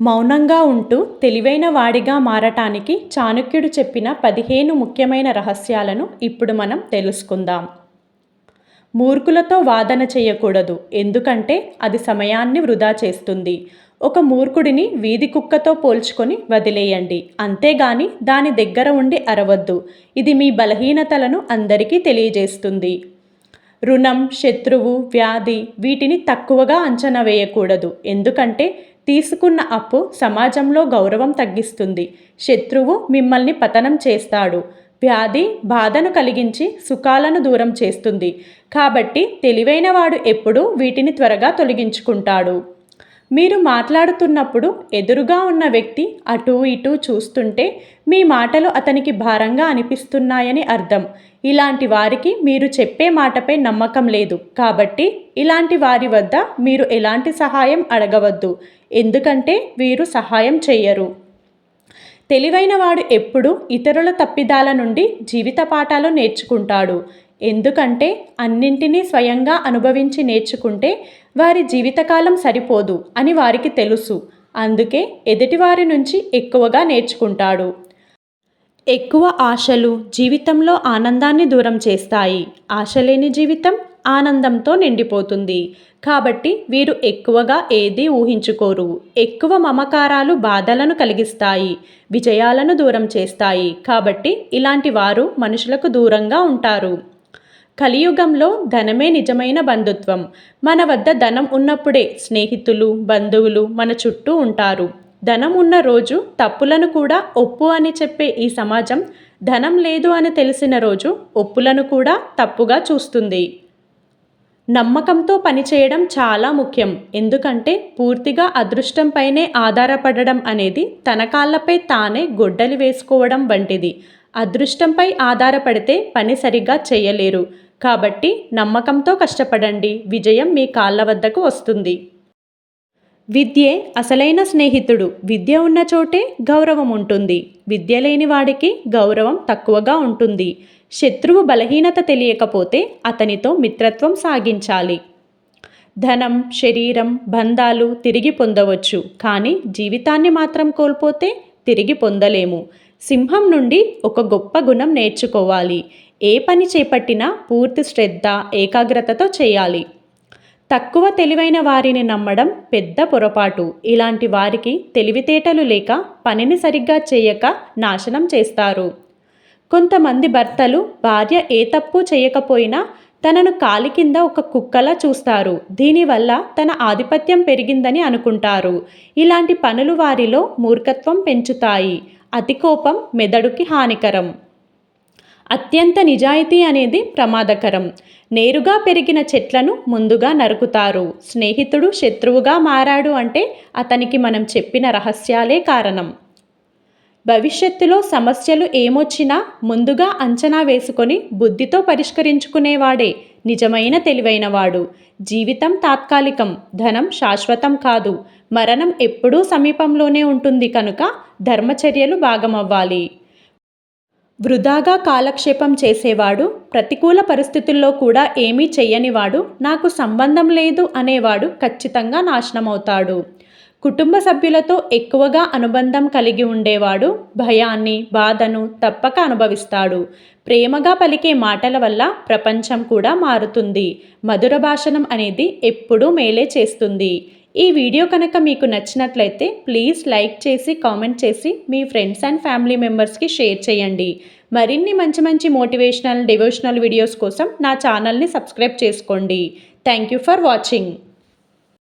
మౌనంగా ఉంటూ తెలివైన వాడిగా మారటానికి చాణక్యుడు చెప్పిన పదిహేను ముఖ్యమైన రహస్యాలను ఇప్పుడు మనం తెలుసుకుందాం. మూర్ఖులతో వాదన చేయకూడదు ఎందుకంటే అది సమయాన్ని వృధా చేస్తుంది. ఒక మూర్ఖుడిని వీధి కుక్కతో పోల్చుకొని వదిలేయండి అంతేగాని దాని దగ్గర ఉండి అరవద్దు. ఇది మీ బలహీనతలను అందరికీ తెలియజేస్తుంది. రుణం శత్రువు వ్యాధి వీటిని తక్కువగా అంచనా వేయకూడదు ఎందుకంటే తీసుకున్న అప్పు సమాజంలో గౌరవం తగ్గిస్తుంది. శత్రువు మిమ్మల్ని పతనం చేస్తాడు. వ్యాధి బాధను కలిగించి సుఖాలను దూరం చేస్తుంది. కాబట్టి తెలివైనవాడు ఎప్పుడూ వీటిని త్వరగా తొలగించుకుంటాడు. మీరు మాట్లాడుతున్నప్పుడు ఎదురుగా ఉన్న వ్యక్తి అటూ ఇటూ చూస్తుంటే మీ మాటలు అతనికి భారంగా అనిపిస్తున్నాయని అర్థం. ఇలాంటి వారికి మీరు చెప్పే మాటపై నమ్మకం లేదు. కాబట్టి ఇలాంటి వారి వద్ద మీరు ఎలాంటి సహాయం అడగవద్దు. ఎందుకంటే వీరు సహాయం చెయ్యరు. తెలివైనవాడు ఎప్పుడు ఇతరుల తప్పిదాల నుండి జీవిత పాఠాలు నేర్చుకుంటాడు. ఎందుకంటే అన్నింటినీ స్వయంగా అనుభవించి నేర్చుకుంటే వారి జీవితకాలం సరిపోదు అని వారికి తెలుసు. అందుకే ఎదుటివారి నుంచి ఎక్కువగా నేర్చుకుంటాడు. ఎక్కువ ఆశలు జీవితంలో ఆనందాన్ని దూరం చేస్తాయి. ఆశలేని జీవితం ఆనందంతో నిండిపోతుంది. కాబట్టి వీరు ఎక్కువగా ఏదీ ఊహించుకోరు. ఎక్కువ మమకారాలు బాధలను కలిగిస్తాయి. విజయాలను దూరం చేస్తాయి. కాబట్టి ఇలాంటి వారు మనుషులకు దూరంగా ఉంటారు. కలియుగంలో ధనమే నిజమైన బంధుత్వం. మన వద్ద ధనం ఉన్నప్పుడే స్నేహితులు బంధువులు మన చుట్టూ ఉంటారు. ధనం ఉన్న రోజు తప్పులను కూడా ఒప్పు అని చెప్పే ఈ సమాజం ధనం లేదు అని తెలిసిన రోజు ఒప్పులను కూడా తప్పుగా చూస్తుంది. నమ్మకంతో పనిచేయడం చాలా ముఖ్యం. ఎందుకంటే పూర్తిగా అదృష్టంపైనే ఆధారపడడం అనేది తన కాళ్ళపై తానే గొడ్డలి వేసుకోవడం వంటిది. అదృష్టంపై ఆధారపడితే పని సరిగ్గా చేయలేరు. కాబట్టి నమ్మకంతో కష్టపడండి. విజయం మీ కాళ్ళ వద్దకు వస్తుంది. విద్యే అసలైన స్నేహితుడు. విద్య ఉన్న చోటే గౌరవం ఉంటుంది. విద్య లేని వాడికి గౌరవం తక్కువగా ఉంటుంది. శత్రువు బలహీనత తెలియకపోతే అతనితో మిత్రత్వం సాగించాలి. ధనం శరీరం బంధాలు తిరిగి పొందవచ్చు. కానీ జీవితాన్ని మాత్రం కోల్పోతే తిరిగి పొందలేము. సింహం నుండి ఒక గొప్ప గుణం నేర్చుకోవాలి. ఏ పని చేపట్టినా పూర్తి శ్రద్ధ ఏకాగ్రతతో చేయాలి. తక్కువ తెలివైన వారిని నమ్మడం పెద్ద పొరపాటు. ఇలాంటి వారికి తెలివితేటలు లేక పనిని సరిగ్గా చేయక నాశనం చేస్తారు. కొంతమంది భర్తలు భార్య ఏ తప్పు చేయకపోయినా తనను కాలి కింద ఒక కుక్కలా చూస్తారు. దీనివల్ల తన ఆధిపత్యం పెరిగిందని అనుకుంటారు. ఇలాంటి పనులు వారిలో మూర్ఖత్వం పెంచుతాయి. అతి కోపం మెదడుకి హానికరం. అత్యంత నిజాయితీ అనేది ప్రమాదకరం. నేరుగా పెరిగిన చెట్లను ముందుగా నరుకుతారు. స్నేహితుడు శత్రువుగా మారాడు అంటే అతనికి మనం చెప్పిన రహస్యాలే కారణం. భవిష్యత్తులో సమస్యలు ఏమొచ్చినా ముందుగా అంచనా వేసుకొని బుద్ధితో పరిష్కరించుకునేవాడే నిజమైన తెలివైనవాడు. జీవితం తాత్కాలికం ధనం శాశ్వతం కాదు. మరణం ఎప్పుడూ సమీపంలోనే ఉంటుంది కనుక ధర్మచర్యలు భాగమవ్వాలి. వృధాగా కాలక్షేపం చేసేవాడు ప్రతికూల పరిస్థితుల్లో కూడా ఏమీ చెయ్యనివాడు నాకు సంబంధం లేదు అనేవాడు ఖచ్చితంగా నాశనమవుతాడు. కుటుంబ సభ్యులతో ఎక్కువగా అనుబంధం కలిగి ఉండేవాడు. భయాన్ని బాధను తప్పక అనుభవిస్తాడు. ప్రేమగా పలికే మాటల వల్ల ప్రపంచం కూడా మారుతుంది. మధుర భాషణం అనేది ఎప్పుడూ మేలే చేస్తుంది. ఈ వీడియో కనుక మీకు నచ్చినట్లయితే ప్లీజ్ లైక్ చేసి కామెంట్ చేసి మీ ఫ్రెండ్స్ అండ్ ఫ్యామిలీ మెంబర్స్కి షేర్ చేయండి. మరిన్ని మంచి మంచి మోటివేషనల్ డివోషనల్ వీడియోస్ కోసం నా ఛానల్ని సబ్స్క్రైబ్ చేసుకోండి. Thank you for watching.